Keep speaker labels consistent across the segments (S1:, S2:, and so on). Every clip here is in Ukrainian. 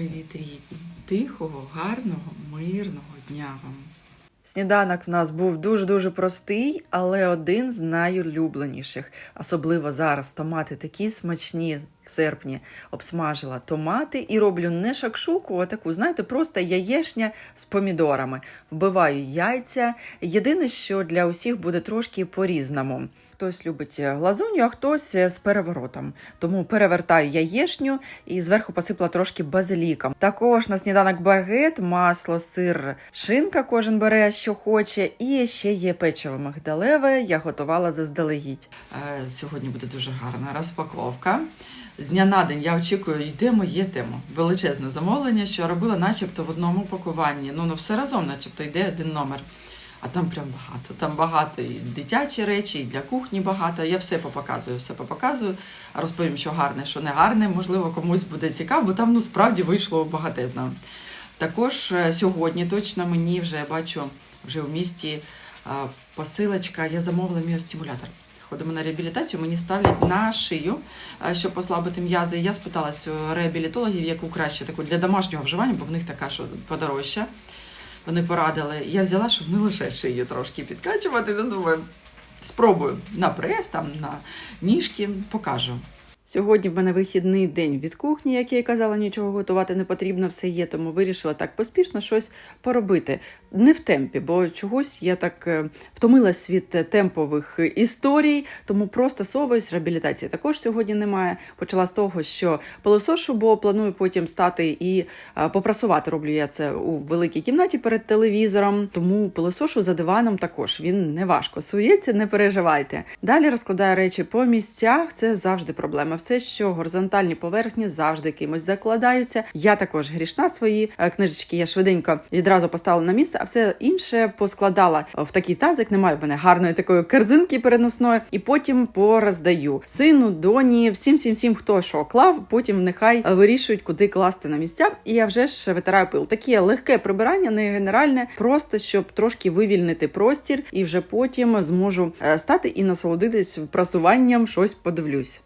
S1: Привіт, рідні! Тихого, гарного, мирного дня вам!
S2: Сніданок в нас був дуже-дуже простий, але один з найулюбленіших. Особливо зараз томати такі смачні в серпні. Обсмажила томати і роблю не шакшуку, а таку, знаєте, просто яєшня з помідорами. Вбиваю яйця. Єдине, що для усіх буде трошки по-різному. Хтось любить глазунью, а хтось з переворотом. Тому перевертаю яєшню і зверху посипала трошки базиліком. Також на сніданок багет, масло, сир, шинка кожен бере, що хоче. І ще є печиво мигдалеве. Я готувала заздалегідь.
S1: Е, Сьогодні буде дуже гарна розпаковка. З дня на день я очікую, йде моє тема. Величезне замовлення, що робила начебто в одному пакуванні. Ну, ну все разом, начебто, йде один номер. А там прям багато. Там багато і дитячі речі, і для кухні багато. Я все попоказую, все попоказую. Розповім, що гарне, що не гарне. Можливо, комусь буде цікаво, бо там ну справді вийшло багатезно. Також е, сьогодні точно мені вже бачу вже в місті посилочка. Я замовила міостимулятор. Ходимо на реабілітацію, мені ставлять на шию, е, щоб послабити м'язи. Я спиталась у реабілітологів, яку краще таку для домашнього вживання, бо в них така, що подорожча. Вони порадили. Я взяла, щоб не лише шию трошки підкачувати. Ну, думаю, спробую на прес, там, на ніжки, покажу.
S2: Сьогодні в мене вихідний день від кухні, як я і казала, нічого готувати не потрібно, все є, тому вирішила так поспішно щось поробити. Не в темпі, бо чогось я так е, втомилась від темпових історій, тому просто совуюсь. Реабілітації також сьогодні немає. Почала з того, що пилосошу, бо планую потім стати і е, попрасувати. Роблю я це у великій кімнаті перед телевізором. Тому пилосошу за диваном також він не важко сується, не переживайте. Далі розкладаю речі по місцях. Це завжди проблема. Все, що горизонтальні поверхні завжди кимось закладаються. Я також грішна свої е, книжечки. Я швиденько відразу поставила на місце, а все інше поскладала в такий тазик. Немає в мене гарної такої корзинки переносної, і потім пороздаю сину, доні, всім, всім, всім, хто що клав. Потім нехай вирішують, куди класти на місця. І я вже ж витираю пил. Таке легке прибирання, не генеральне, просто щоб трошки вивільнити простір, і вже потім зможу е, стати і насолодитись прасуванням, щось подивлюсь.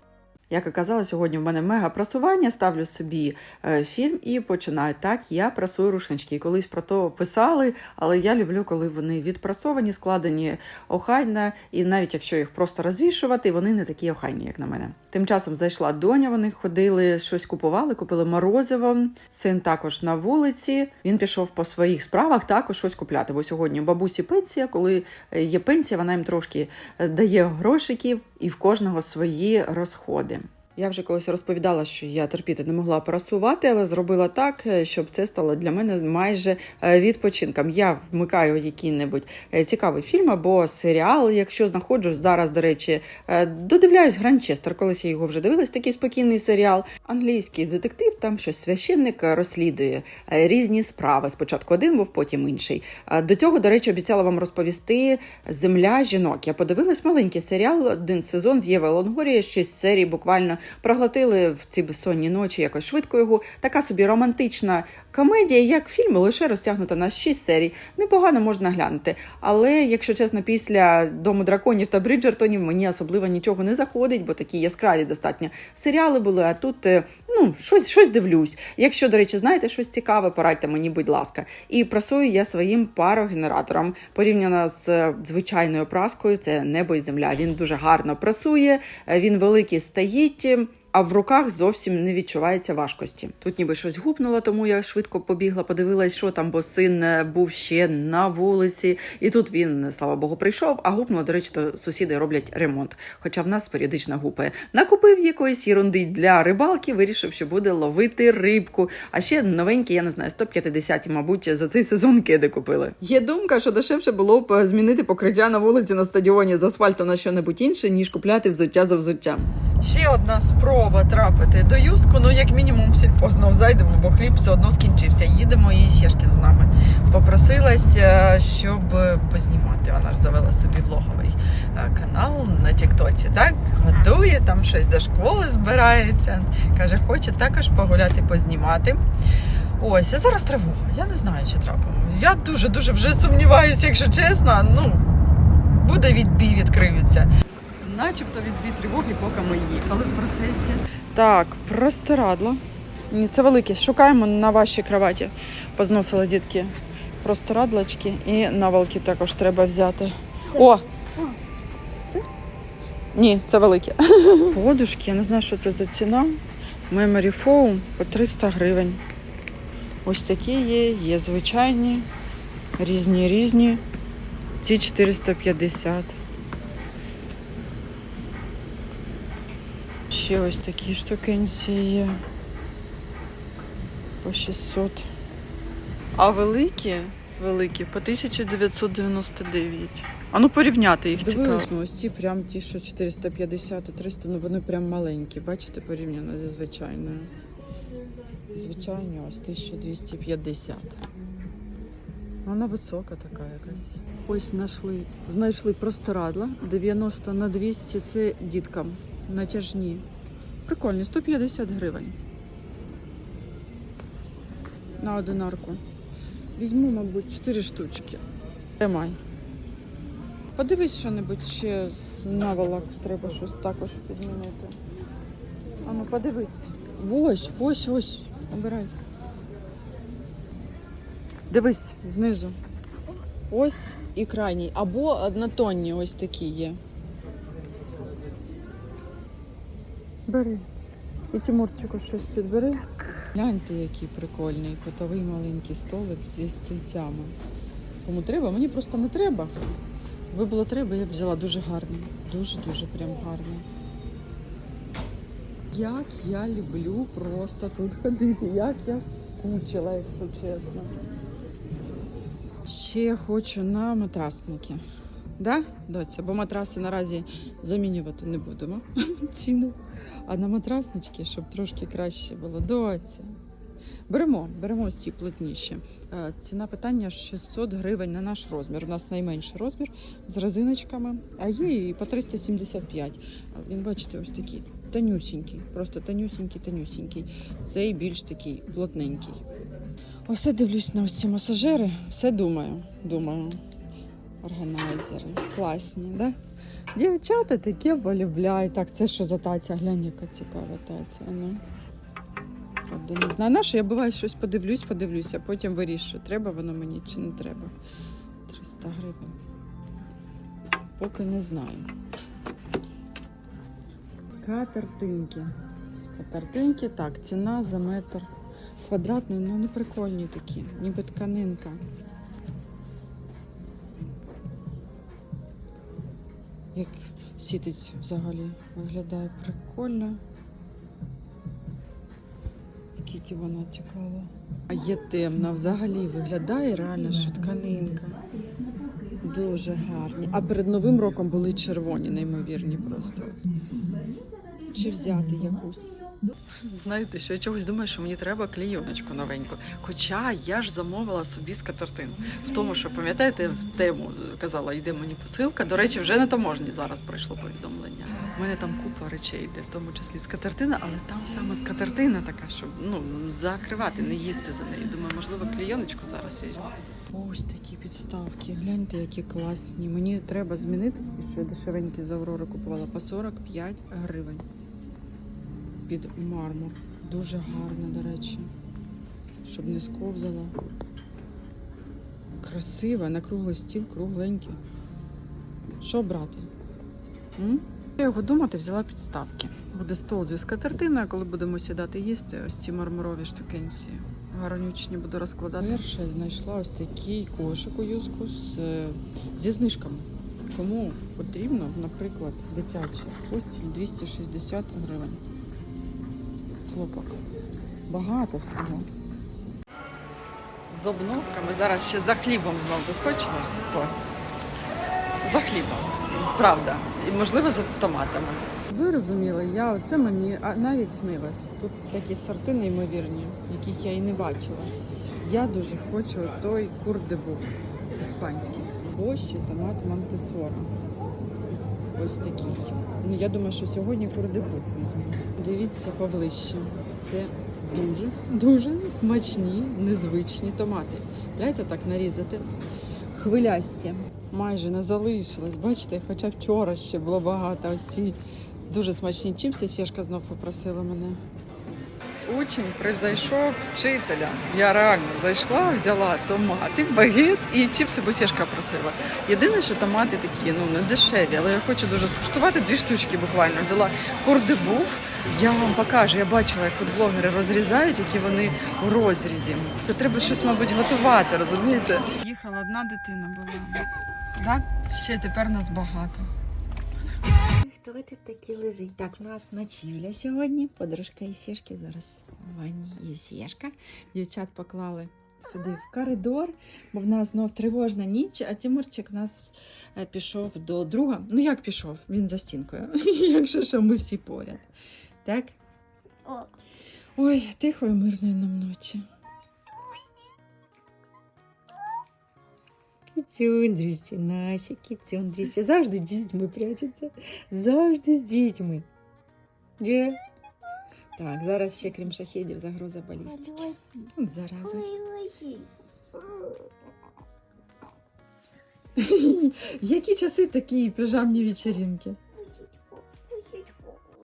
S2: Як і казала, сьогодні в мене мега прасування. Ставлю собі е, фільм і починаю. Так, я прасую рушнички. Колись про то писали, але я люблю, коли вони відпрасовані, складені охайно, і навіть якщо їх просто розвішувати, вони не такі охайні, як на мене. Тим часом зайшла доня, вони ходили, щось купували, купили морозиво. Син також на вулиці. Він пішов по своїх справах також щось купляти. Бо сьогодні бабусі пенсія, коли е, є пенсія, вона їм трошки е, дає грошиків, і в кожного свої розходи. Я вже колись розповідала, що я терпіти не могла прасувати, але зробила так, е, щоб це стало для мене майже е, відпочинком. Я вмикаю який-небудь е, цікавий фільм або серіал, якщо знаходжу зараз, до речі, додивляюсь Гранчестер. Колись я його вже дивилась, такий спокійний серіал. Англійський детектив, там щось священник розслідує різні справи. Спочатку один був, потім інший. До цього, до речі, обіцяла вам розповісти Земля жінок. Я подивилась маленький серіал, один сезон з Єви Лонгорії, шість серій буквально проглотили в ці безсонні ночі якось швидко його. Така собі романтична комедія, як фільм, лише розтягнута на шість серій. Непогано можна глянути. Але, якщо чесно, після Дому драконів та Бриджертонів мені особливо нічого не заходить, бо такі яскраві достатньо серіали були. А тут е, ну щось, щось дивлюсь. Якщо, до речі, знаєте щось цікаве, порадьте мені, будь ласка. І прасую я своїм парогенератором. Порівняно з е, звичайною праскою, це небо і земля. Він дуже гарно прасує, е, він великий стоїть. А в руках зовсім не відчувається важкості. Тут ніби щось гупнуло, тому я швидко побігла, подивилась, що там, бо син е, був ще на вулиці. І тут він, слава Богу, прийшов, а гупнуло, до речі, то сусіди роблять ремонт. Хоча в нас періодично гупає. Накупив якоїсь ерунди для рибалки, вирішив, що буде ловити рибку. А ще новенькі, я не знаю, 150, мабуть, за цей сезон кеди купили. Є думка, що дешевше було б е, змінити покриття на вулиці на стадіоні з асфальту на що-небудь інше, ніж купляти взуття за взуттям. Ще одна спроба трапити до Юску. Ну, як мінімум, в сільпо зайдемо, бо хліб все одно скінчився. Їдемо і Сєшкін з нами. Попросилась, е, щоб познімати. Вона ж завела собі влоговий е, канал на Тіктоці. Так, готує, там щось до школи збирається. Каже, хоче також погуляти, познімати. Ось, а зараз тривога. Я не знаю, чи трапимо. Я дуже дуже вже сумніваюся, якщо чесно. Ну, буде відбій, відкриються начебто відбій тривоги, поки ми їхали в процесі. Так, простирадло. Ні, це великі. Шукаємо на вашій кроваті. Позносили дітки просто радлочки і наволоки також треба взяти. О!
S3: Це?
S2: Ні, це великі. Подушки, я не знаю, що це за ціна. Memory Foam по 300 гривень. Ось такі є, є звичайні, різні різні. Ці 450. Ще ось такі штукенці є. По 600. А великі, великі по 1999. А ну порівняти їх цікаво. Ну, ось ці прям ті, що 450 і 300, ну вони прям маленькі, бачите, порівняно зі звичайною. Звичайні ось 1250. Вона висока така якась. Ось знайшли, знайшли простирадла 90 на 200 це діткам натяжні. Прикольні, 150 гривень. На одинарку. Візьму, мабуть, 4 штучки. Тримай. Подивись що-небудь ще з наволок, треба щось також підмінити. А ну подивись. Ось, ось, ось. Обирай. Дивись знизу. Ось і крайній. Або однотонні ось такі є. Бери. І Тимурчику щось підбери. Гляньте, який прикольний котовий маленький столик зі стільцями. Кому треба, мені просто не треба. Якби було треба, я б взяла дуже гарний. Дуже-дуже прям гарний. Як я люблю просто тут ходити, як я скучила, якщо чесно. Ще хочу на матрасники. Да, доця? Бо матраси наразі замінювати не будемо ціну. А на матраснички, щоб трошки краще було. Доця. Беремо, беремо ці плотніші. Е, Ціна питання 600 гривень на наш розмір. У нас найменший розмір з резиночками, а є і по 375. Але він, бачите, ось такий тонюсінький, просто тонюсінький, тонюсінький. Цей більш такий плотненький. Ось дивлюсь на ось ці масажери, все думаю, думаю. Органайзери. Класні, да? Дівчата таке полюбляють. Так, це що за таця? Глянь, яка цікава таця. Ну. Правда, не знаю. На я буває щось подивлюсь, подивлюся, потім вирішую, треба воно мені чи не треба. 300 гривень. Поки не знаю. Скатертинки. Скатертинки, так, ціна за метр квадратний, ну не прикольні такі, ніби тканинка. Як сітиць взагалі виглядає прикольно. Скільки вона цікава. А є темна, взагалі виглядає реально, що тканинка. Дуже гарні. А перед Новим роком були червоні, неймовірні просто. Чи взяти якусь? Знаєте, що я чогось думаю, що мені треба клейоночку новеньку. Хоча я ж замовила собі скатертину. В тому, що пам'ятаєте, в тему казала, йде мені посилка. До речі, вже на таможні зараз прийшло повідомлення. У мене там купа речей йде, в тому числі скатертина, але там саме скатертина така, щоб ну закривати, не їсти за нею. Думаю, можливо, клейоночку зараз візьму. Ось такі підставки. Гляньте, які класні. Мені треба змінити, що я дешевенькі з Аврори купувала по 45 гривень під мармур. Дуже гарно, до речі. Щоб не сковзала. Красива, на круглий стіл, кругленький. Що брати? М? Я його думати, взяла підставки. Буде стол зі скатертиною, коли будемо сідати їсти, ось ці мармурові штукенці. Гарнючні буду розкладати. Перша знайшла ось такий кошик у юску з, е, зі знижками. Кому потрібно, наприклад, дитячий постіль 260 гривень. Хлопок. Багато всього. З обновками. Зараз ще за хлібом знов заскочимо. За хлібом. Правда. І можливо за томатами. Ви розуміли, я оце мені а, навіть снилось. Тут такі сорти неймовірні, яких я і не бачила. Я дуже хочу той кур де був іспанський. Бощі, томат Монтесора. Ось такий. Ну, я думаю, що сьогодні кур де візьму. Дивіться поближче. Це дуже, дуже смачні, незвичні томати. Гляньте так нарізати. Хвилясті. Майже не залишилось. Бачите, хоча вчора ще було багато. Ось ці дуже смачні чіпси. Сєшка знов попросила мене. Учень превзойшов вчителя. Я реально зайшла, взяла томати, багет і чіпси босішка просила. Єдине, що томати такі, ну не дешеві, але я хочу дуже скуштувати дві штучки буквально. Взяла курдебуф. Я вам покажу. Я бачила, як фудблогери розрізають, які вони у розрізі. Це треба щось, мабуть, готувати, розумієте? Їхала одна дитина була. Так? Ще тепер нас багато.
S3: Хто тут такий лежить? Так, у нас ночівля сьогодні. Подружка і сішки зараз. в ванні є сішка.
S2: Дівчат поклали сюди в коридор, бо в нас знов тривожна ніч, а Тимурчик у нас е, пішов до друга. Ну як пішов? Він за стінкою. Якщо що, ми всі поряд. Так? Ой, тихої мирної нам ночі.
S3: Кіцюндрісі, наші кіцюндрісі. Завжди з дітьми прячуться. Завжди з дітьми. Де? Так, зараз ще крім шахедів загроза балістики. Зараза.
S2: Які часи такі піжамні вечеринки?